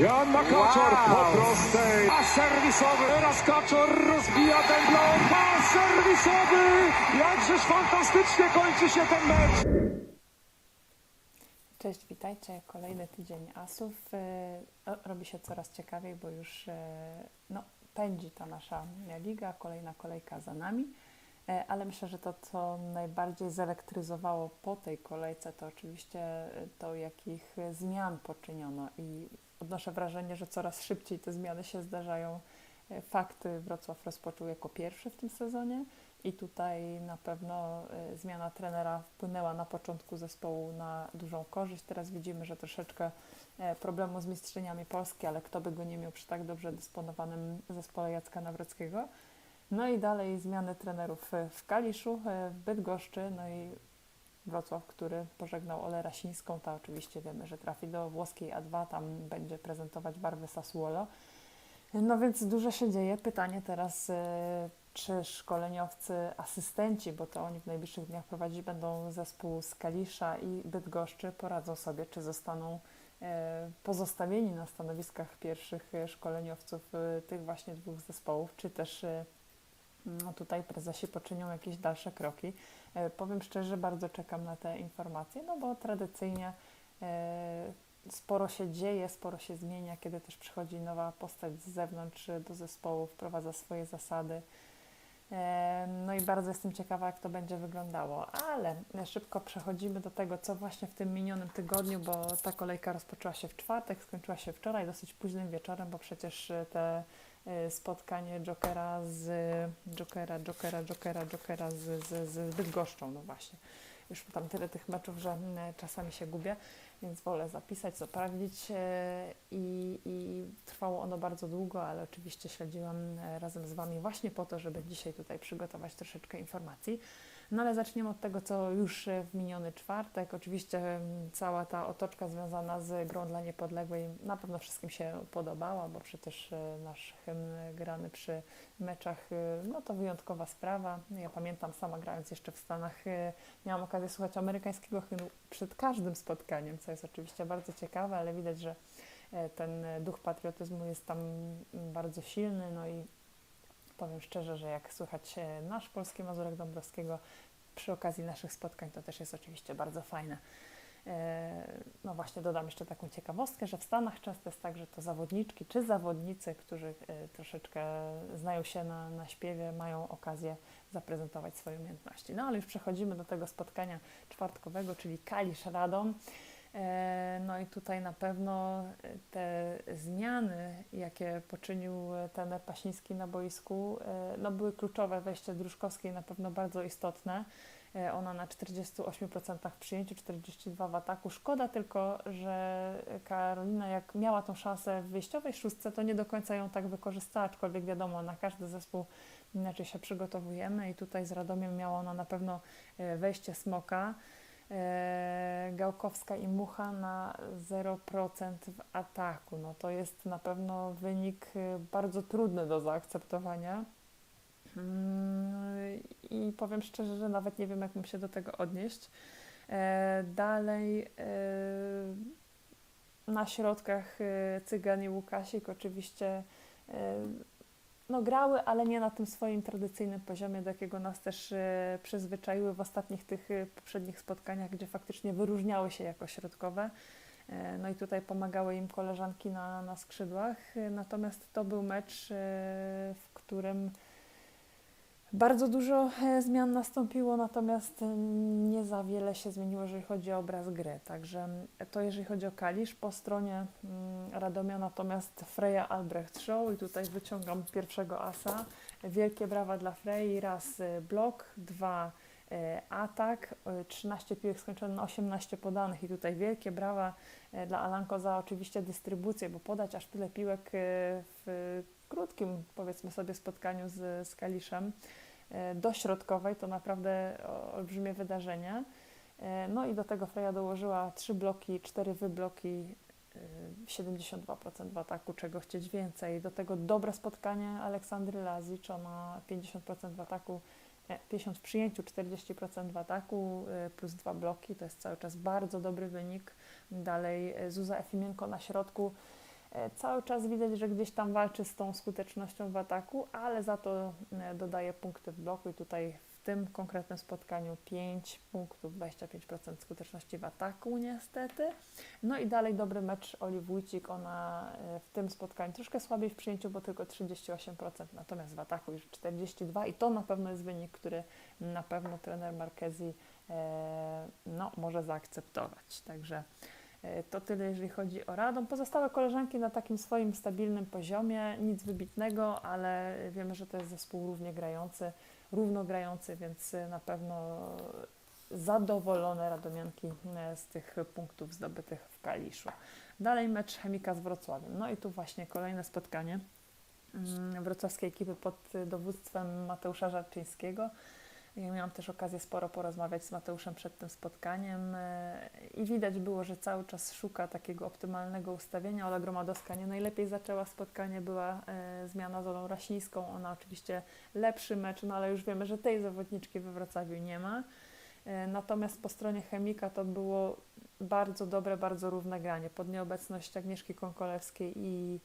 Jan Makaczor Wow. po prostej. A serwisowy. Teraz Kaczor rozbija ten blok. A serwisowy. Jakżeż fantastycznie kończy się ten mecz. Cześć, witajcie. Kolejny tydzień Asów. O, Robi się coraz ciekawiej, bo już e, no, pędzi ta nasza liga, kolejna kolejka za nami. E, Ale myślę, że to, co najbardziej zelektryzowało po tej kolejce, to oczywiście to, jakich zmian poczyniono. I odnoszę wrażenie, że coraz szybciej te zmiany się zdarzają. E, Fakty Wrocław rozpoczął jako pierwszy w tym sezonie. I tutaj na pewno y, zmiana trenera wpłynęła na początku zespołu na dużą korzyść. Teraz widzimy, że troszeczkę e, problemu z mistrzyniami Polski, ale kto by go nie miał przy tak dobrze dysponowanym zespole Jacka Nawrockiego. No i dalej zmiany trenerów e, w Kaliszu, e, w Bydgoszczy, no i Wrocław, który pożegnał Olę Rasińską, ta oczywiście wiemy, że trafi do włoskiej A2, tam będzie prezentować barwy Sassuolo. No więc dużo się dzieje. Pytanie teraz, e, czy szkoleniowcy, asystenci, bo to oni w najbliższych dniach prowadzić będą zespół z Kalisza i Bydgoszczy, poradzą sobie, czy zostaną e, pozostawieni na stanowiskach pierwszych szkoleniowców e, tych właśnie dwóch zespołów, czy też no tutaj prezesi poczynią jakieś dalsze kroki. E, Powiem szczerze, bardzo czekam na te informacje, no bo tradycyjnie e, sporo się dzieje, sporo się zmienia, kiedy też przychodzi nowa postać z zewnątrz do zespołu, wprowadza swoje zasady. E, No i bardzo jestem ciekawa, jak to będzie wyglądało, ale szybko przechodzimy do tego, co właśnie w tym minionym tygodniu, bo ta kolejka rozpoczęła się w czwartek, skończyła się wczoraj dosyć późnym wieczorem, bo przecież te spotkanie Jokera z Jokera, Jokera, Jokera, Jokera z, z, z Bydgoszczą, no właśnie. Już tam tyle tych meczów, że mm, czasami się gubię, więc wolę zapisać, sprawdzić e, i, i trwało ono bardzo długo, ale oczywiście śledziłam e, razem z Wami właśnie po to, żeby dzisiaj tutaj przygotować troszeczkę informacji. No ale zaczniemy od tego, co już e, w miniony czwartek. Oczywiście cała ta otoczka związana z grą dla niepodległej na pewno wszystkim się podobała, bo przecież e, nasz hymn grany przy meczach, e, no to wyjątkowa sprawa. Ja pamiętam sama grając jeszcze w Stanach, miałam okazję słuchać amerykańskiego hymnu przed każdym spotkaniem, co jest oczywiście bardzo ciekawe, ale widać, że ten duch patriotyzmu jest tam mm, bardzo silny, no i powiem szczerze, że jak słychać e, nasz polski Mazurek Dąbrowskiego przy okazji naszych spotkań, to też jest oczywiście bardzo fajne. E, No właśnie dodam jeszcze taką ciekawostkę, że w Stanach często jest tak, że to zawodniczki czy zawodnicy, którzy e, troszeczkę znają się na, na śpiewie, mają okazję zaprezentować swoje umiejętności. No ale już przechodzimy do tego spotkania czwartkowego, czyli Kalisz Radom. E, No i tutaj na pewno e, te zmiany, jakie poczynił e, trener Pasiński na boisku, no były kluczowe. Wejście Druszkowskiej na pewno bardzo istotne. Ona na 48% w przyjęciu, 42% w ataku. Szkoda tylko, że Karolina jak miała tą szansę w wyjściowej szóstce, to nie do końca ją tak wykorzystała, aczkolwiek wiadomo, na każdy zespół inaczej się przygotowujemy i tutaj z Radomiem miała ona na pewno wejście Smoka. E, Gałkowska i Mucha na 0% w ataku. No to jest na pewno wynik e, bardzo trudny do zaakceptowania. Mm, I powiem szczerze, że nawet nie wiem, jak mam się do tego odnieść. E, Dalej e, na środkach e, Cygan i Łukasik oczywiście no, grały, ale nie na tym swoim tradycyjnym poziomie, do jakiego nas też e, przyzwyczaiły w ostatnich tych e, poprzednich spotkaniach, gdzie faktycznie wyróżniały się jako środkowe. E, No i tutaj pomagały im koleżanki na, na skrzydłach. Natomiast to był mecz, w którym bardzo dużo e, zmian nastąpiło, natomiast nie za wiele się zmieniło, jeżeli chodzi o obraz gry. Także to jeżeli chodzi o Kalisz. Po stronie mm, Radomia natomiast Freya Albrecht Show i tutaj wyciągam pierwszego asa. Wielkie brawa dla Frey. Raz e, blok, dwa e, atak, e, 13 piłek skończone na 18 podanych i tutaj wielkie brawa dla Alanko za oczywiście dystrybucję, bo podać aż tyle piłek w krótkim, powiedzmy sobie, spotkaniu z, z Kaliszem e, do środkowej to naprawdę olbrzymie wydarzenie. E, No i do tego Freja dołożyła trzy bloki, cztery wybloki, e, 72% w ataku, czego chcieć więcej. Do tego dobre spotkanie Aleksandry Lazicz, ona 50% w ataku, e, 50% w przyjęciu, 40% w ataku, plus dwa bloki, to jest cały czas bardzo dobry wynik. Dalej e, Zuza Efimienko na środku, Cały czas widać, że gdzieś tam walczy z tą skutecznością w ataku, ale za to e, dodaje punkty w bloku i tutaj w tym konkretnym spotkaniu 5 punktów, 25% skuteczności w ataku niestety. No i dalej dobry mecz Oli Wójcik, ona e, w tym spotkaniu troszkę słabiej w przyjęciu, bo tylko 38%, natomiast w ataku już 42% i to na pewno jest wynik, który na pewno trener Marquezi e, no, może zaakceptować. Także e, to tyle, jeżeli chodzi o Radom. Pozostałe koleżanki na takim swoim stabilnym poziomie, nic wybitnego, ale wiemy, że to jest zespół równie grający, równo grający, więc e, na pewno zadowolone Radomianki e, z tych punktów zdobytych w Kaliszu. Dalej mecz Chemika z Wrocławiem. No i tu właśnie kolejne spotkanie mm, wrocławskiej ekipy pod dowództwem Mateusza Żarczyńskiego. Ja miałam też okazję sporo porozmawiać z Mateuszem przed tym spotkaniem e, i widać było, że cały czas szuka takiego optymalnego ustawienia. Ola Gromadowska nie najlepiej zaczęła spotkanie, była e, zmiana z Olą Rasińską. Ona oczywiście lepszy mecz, no ale już wiemy, że tej zawodniczki we Wrocławiu nie ma. E, Natomiast po stronie Chemika to było bardzo dobre, bardzo równe granie. Pod nieobecność Agnieszki Konkolewskiej i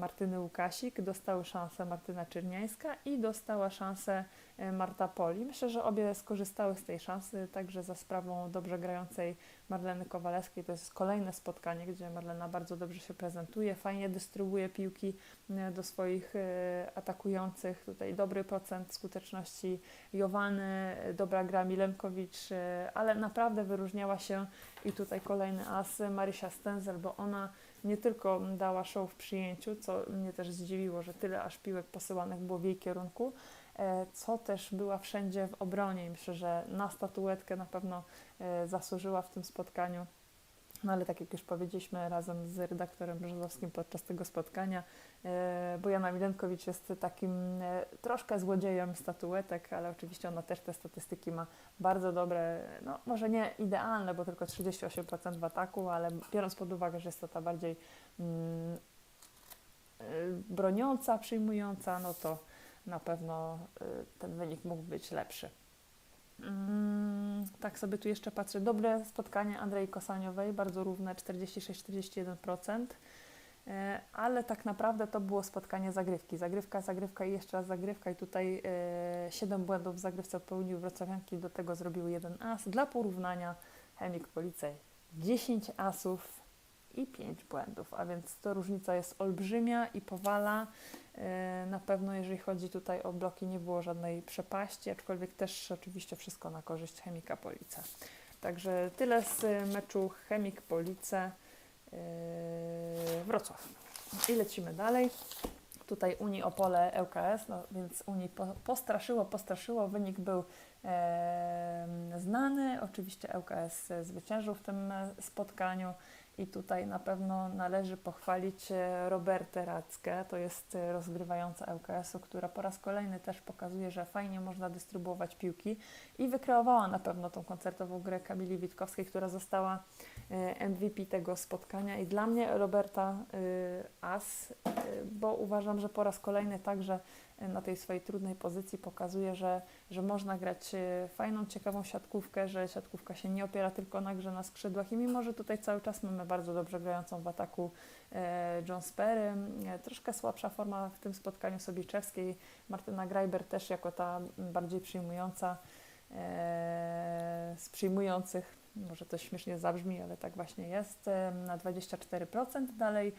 Martyny Łukasik dostały szansę Martyna Czerniańska i dostała szansę Marta Poli. Myślę, że obie skorzystały z tej szansy, także za sprawą dobrze grającej Marleny Kowalewskiej. To jest kolejne spotkanie, gdzie Marlena bardzo dobrze się prezentuje, fajnie dystrybuuje piłki e, do swoich e, atakujących. Tutaj dobry procent skuteczności Jowany, e, dobra gra Milemkowicz, e, ale naprawdę wyróżniała się i tutaj kolejny as Marysia Stenzel, bo ona nie tylko dała show w przyjęciu, co mnie też zdziwiło, że tyle aż piłek posyłanych było w jej kierunku, e, co też była wszędzie w obronie i myślę, że na statuetkę na pewno e, zasłużyła w tym spotkaniu. No ale tak jak już powiedzieliśmy razem z redaktorem Brzozowskim podczas tego spotkania, e, Bojana Milenkowicz jest takim e, troszkę złodziejem statuetek, ale oczywiście ona też te statystyki ma bardzo dobre, no może nie idealne, bo tylko 38% w ataku, ale biorąc pod uwagę, że jest to ta bardziej mm, e, broniąca, przyjmująca, no to na pewno e, ten wynik mógł być lepszy. Mm, tak sobie tu jeszcze patrzę. Dobre spotkanie Andrei Kosaniowej, bardzo równe 46-41%. E, Ale tak naprawdę to było spotkanie zagrywki. Zagrywka, zagrywka i jeszcze raz zagrywka. I tutaj e, 7 błędów w zagrywce popełniły wrocławianki, do tego zrobiły jeden as. Dla porównania Chemik Policej 10 asów i 5 błędów, a więc to różnica jest olbrzymia i powala. E, Na pewno jeżeli chodzi tutaj o bloki nie było żadnej przepaści, aczkolwiek też oczywiście wszystko na korzyść Chemika Police. Także tyle z meczu Chemik Police e, Wrocław. I lecimy dalej. Tutaj Unii Opole ŁKS, no więc Unii po, postraszyło, postraszyło. Wynik był e, znany. Oczywiście ŁKS zwyciężył w tym spotkaniu. I tutaj na pewno należy pochwalić e, Robertę Rackę, to jest e, rozgrywająca ŁKS-u, która po raz kolejny też pokazuje, że fajnie można dystrybuować piłki. I wykreowała na pewno tą koncertową grę Kamili Witkowskiej, która została e, MVP tego spotkania. I dla mnie Roberta As, bo uważam, że po raz kolejny także na tej swojej trudnej pozycji pokazuje, że, że można grać e, fajną, ciekawą siatkówkę, że siatkówka się nie opiera tylko na grze na skrzydłach i mimo, że tutaj cały czas mamy bardzo dobrze grającą w ataku e, John Sperry, e, troszkę słabsza forma w tym spotkaniu Sobiczewskiej, Martyna Grajber też jako ta bardziej przyjmująca e, z przyjmujących, może to śmiesznie zabrzmi, ale tak właśnie jest, na 24%. Dalej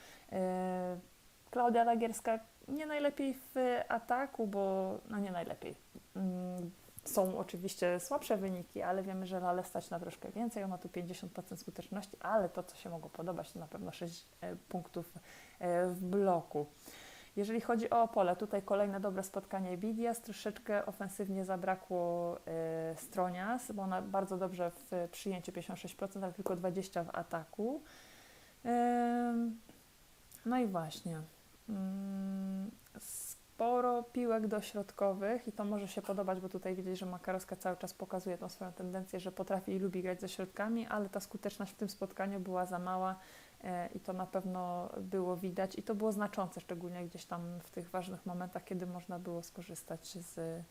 Klaudia Lagierska nie najlepiej w ataku, bo no nie najlepiej. Mm, Są oczywiście słabsze wyniki, ale wiemy, że Lale stać na troszkę więcej. Ona tu 50% skuteczności, ale to, co się mogło podobać, to na pewno 6 e, punktów e, w bloku. Jeżeli chodzi o Opole, tutaj kolejne dobre spotkanie Bidias, troszeczkę ofensywnie zabrakło e, Stronias, bo ona bardzo dobrze w przyjęciu 56%, ale tylko 20% w ataku. No i właśnie. Mm, Sporo piłek dośrodkowych i to może się podobać, bo tutaj widać, że Makarowska cały czas pokazuje tą swoją tendencję, że potrafi i lubi grać ze środkami, ale ta skuteczność w tym spotkaniu była za mała e, i to na pewno było widać. I to było znaczące, szczególnie gdzieś tam w tych ważnych momentach, kiedy można było skorzystać z,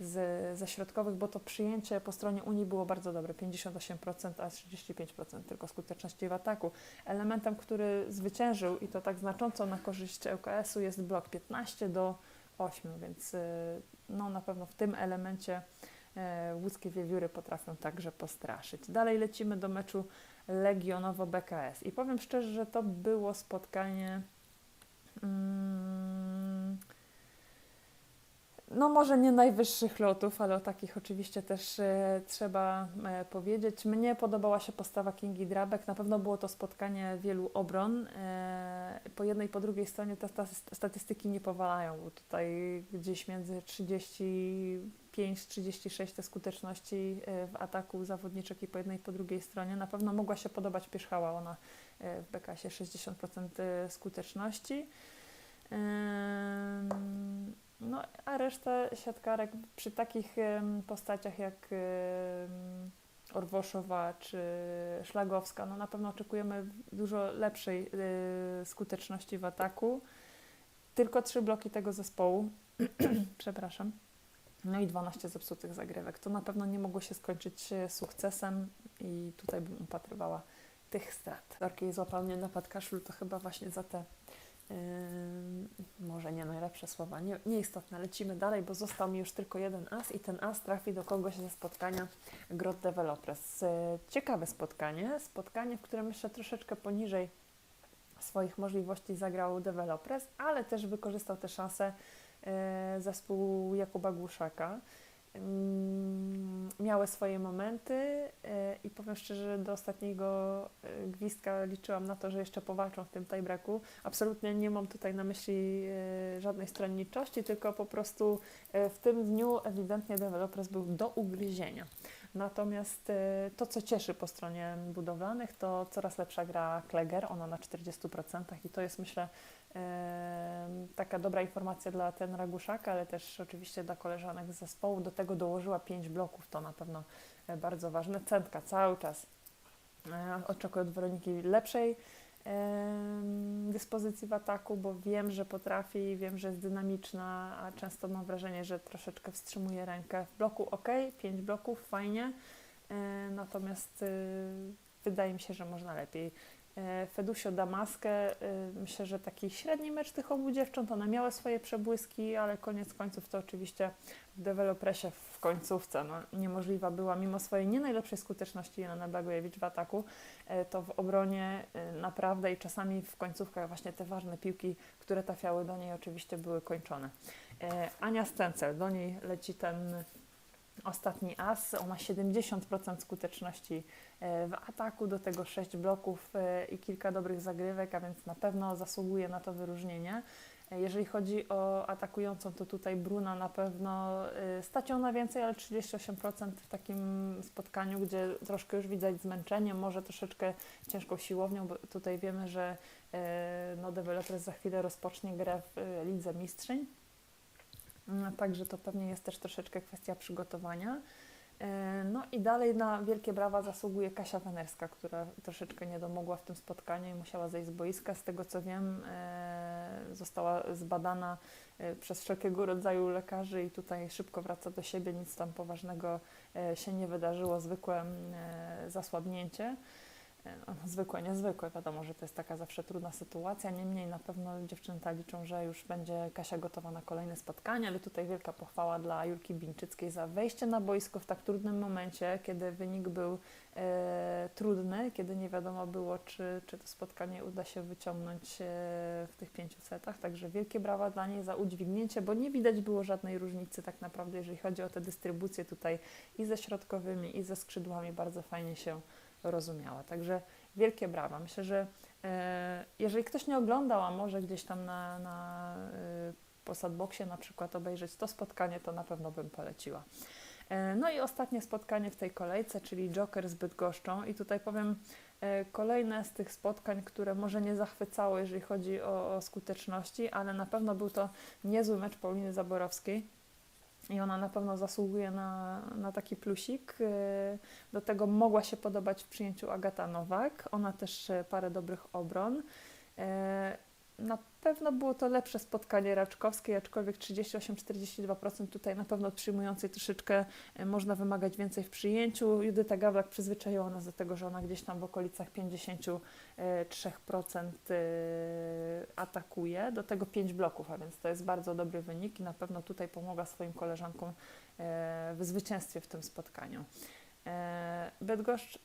z, ze środkowych, bo to przyjęcie po stronie Unii było bardzo dobre, 58%, a 35% tylko skuteczności w ataku. Elementem, który zwyciężył i to tak znacząco na korzyść ŁKS-u jest blok 15 do 8, więc y, no, na pewno w tym elemencie e, łódzkie wiewióry potrafią także postraszyć. Dalej lecimy do meczu Legionowo-BKS i powiem szczerze, że to było spotkanie mm, no może nie najwyższych lotów, ale o takich oczywiście też e, trzeba e, powiedzieć. Mnie podobała się postawa Kingi Drabek. Na pewno było to spotkanie wielu obron. E, po jednej i po drugiej stronie te sta- statystyki nie powalają, bo tutaj gdzieś między 35-36 te skuteczności w ataku zawodniczek i po jednej i po drugiej stronie. Na pewno mogła się podobać Pierzchała, ona w BKS-ie 60% skuteczności. No, a reszta siatkarek przy takich postaciach jak Orwoszowa czy Szlagowska, no na pewno oczekujemy dużo lepszej y, skuteczności w ataku. Tylko trzy bloki tego zespołu, przepraszam, no i 12 zepsutych zagrywek. To na pewno nie mogło się skończyć e, sukcesem i tutaj bym upatrywała tych strat. Dorki złapał mnie napad kaszlu, to chyba właśnie za te może nie najlepsze słowa, nie, nieistotne. Lecimy dalej, bo został mi już tylko jeden as i ten as trafi do kogoś ze spotkania Grot Developers. Y, Ciekawe spotkanie, spotkanie, w którym jeszcze troszeczkę poniżej swoich możliwości zagrał Developers, ale też wykorzystał tę szansę y, zespół Jakuba Głuszaka. Ym, Miały swoje momenty y, i powiem szczerze, do ostatniego y, gwizdka liczyłam na to, że jeszcze powalczą w tym tiebreaku. Absolutnie nie mam tutaj na myśli y, żadnej stronniczości, tylko po prostu w tym dniu ewidentnie dewelopers był do ugryzienia. Natomiast to, co cieszy po stronie budowlanych, to coraz lepsza gra Kleger, ona na 40% i to jest myślę taka dobra informacja dla tenera Guszaka, ale też oczywiście dla koleżanek z zespołu. Do tego dołożyła 5 bloków, to na pewno e, bardzo ważne. Centka cały czas e, oczekuję od Weroniki lepszej dyspozycji w ataku, bo wiem, że potrafi, wiem, że jest dynamiczna, a często mam wrażenie, że troszeczkę wstrzymuje rękę w bloku. Ok, 5 bloków, fajnie, e, natomiast y, wydaje mi się, że można lepiej. E, Fedusio Damaskę, y, myślę, że taki średni mecz tych obu dziewcząt, one miały swoje przebłyski, ale koniec końców to oczywiście w dewelopresie w końcówce no, niemożliwa była, mimo swojej nie najlepszej skuteczności Jelena Blagojewicz w ataku, e, to w obronie naprawdę i czasami w końcówkach właśnie te ważne piłki, które trafiały do niej oczywiście były kończone. E, Ania Stencel, do niej leci ten ostatni as, ona 70% skuteczności e, w ataku, do tego 6 bloków e, i kilka dobrych zagrywek, a więc na pewno zasługuje na to wyróżnienie. E, Jeżeli chodzi o atakującą, to tutaj Bruna na pewno stać ją na więcej, ale 38% w takim spotkaniu, gdzie troszkę już widać zmęczenie, może troszeczkę ciężką siłownią, bo tutaj wiemy, że no, deweloper za chwilę rozpocznie grę w Lidze Mistrzyń. Mm, Także to pewnie jest też troszeczkę kwestia przygotowania. E, No i dalej na wielkie brawa zasługuje Kasia Wenerska, która troszeczkę nie domogła w tym spotkaniu i musiała zejść z boiska. Z tego co wiem, e, została zbadana e, przez wszelkiego rodzaju lekarzy i tutaj szybko wraca do siebie. Nic tam poważnego się nie wydarzyło, zwykłe e, zasłabnięcie. E, no, Zwykłe, niezwykłe, wiadomo, że to jest taka zawsze trudna sytuacja. Niemniej na pewno dziewczęta liczą, że już będzie Kasia gotowa na kolejne spotkanie, ale tutaj wielka pochwała dla Julki Bińczyckiej za wejście na boisko w tak trudnym momencie, kiedy wynik był e, trudny, kiedy nie wiadomo było, czy, czy to spotkanie uda się wyciągnąć e, w tych pięciu setach. Także wielkie brawa dla niej za udźwignięcie, bo nie widać było żadnej różnicy tak naprawdę, jeżeli chodzi o tę dystrybucję tutaj i ze środkowymi, i ze skrzydłami bardzo fajnie się rozumiała. Także wielkie brawa. Myślę, że e, jeżeli ktoś nie oglądał, a może gdzieś tam na, na e, posadboxie na przykład obejrzeć to spotkanie, to na pewno bym poleciła. E, no i ostatnie spotkanie w tej kolejce, czyli Joker z Bydgoszczą i tutaj powiem kolejne z tych spotkań, które może nie zachwycało, jeżeli chodzi o, o skuteczności, ale na pewno był to niezły mecz Pauliny Zaborowskiej. I ona na pewno zasługuje na, na taki plusik. E, Do tego mogła się podobać w przyjęciu Agata Nowak. Ona też e, parę dobrych obron. E, na pewno było to lepsze spotkanie raczkowskie, aczkolwiek 38-42% tutaj na pewno od przyjmującej troszeczkę e, można wymagać więcej w przyjęciu. Judyta Gawlak przyzwyczaiła nas do tego, że ona gdzieś tam w okolicach 53% e, atakuje, do tego 5 bloków, a więc to jest bardzo dobry wynik i na pewno tutaj pomogła swoim koleżankom e, w zwycięstwie w tym spotkaniu. E, Bydgoszcz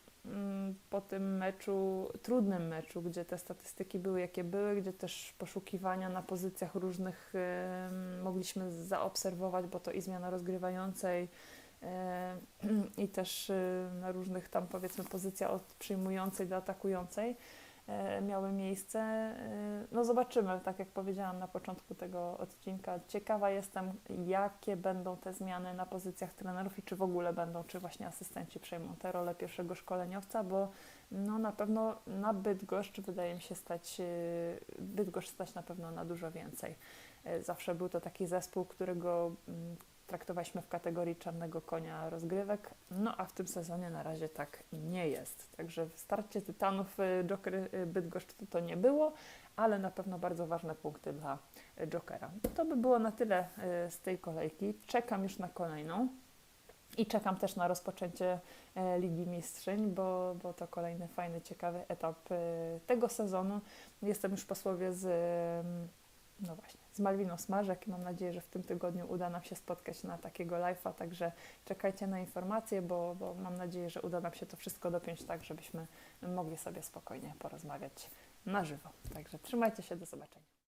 po tym meczu, trudnym meczu, gdzie te statystyki były jakie były, gdzie też poszukiwania na pozycjach różnych mogliśmy zaobserwować, bo to i zmiana rozgrywającej i też na różnych tam powiedzmy pozycja od przyjmującej do atakującej miały miejsce. E, No zobaczymy, tak jak powiedziałam na początku tego odcinka. Ciekawa jestem, jakie będą te zmiany na pozycjach trenerów i czy w ogóle będą, czy właśnie asystenci przejmą tę rolę pierwszego szkoleniowca, bo no na pewno na Bydgoszcz wydaje mi się stać, e, Bydgoszcz stać na pewno na dużo więcej. E, Zawsze był to taki zespół, którego mm, traktowaliśmy w kategorii czarnego konia rozgrywek, no a w tym sezonie na razie tak nie jest. Także w starcie Tytanów y, Joker y, Bydgoszcz to, nie było, ale na pewno bardzo ważne punkty dla Jokera. To by było na tyle y, z tej kolejki. Czekam już na kolejną. I czekam też na rozpoczęcie Ligi Mistrzyń, bo, bo to kolejny fajny, ciekawy etap tego sezonu. Jestem już po słowie z, no właśnie, z Malwiną Smarzek mam nadzieję, że w tym tygodniu uda nam się spotkać na takiego live'a, także czekajcie na informacje, bo, bo mam nadzieję, że uda nam się to wszystko dopiąć tak, żebyśmy mogli sobie spokojnie porozmawiać na żywo. Także trzymajcie się, do zobaczenia.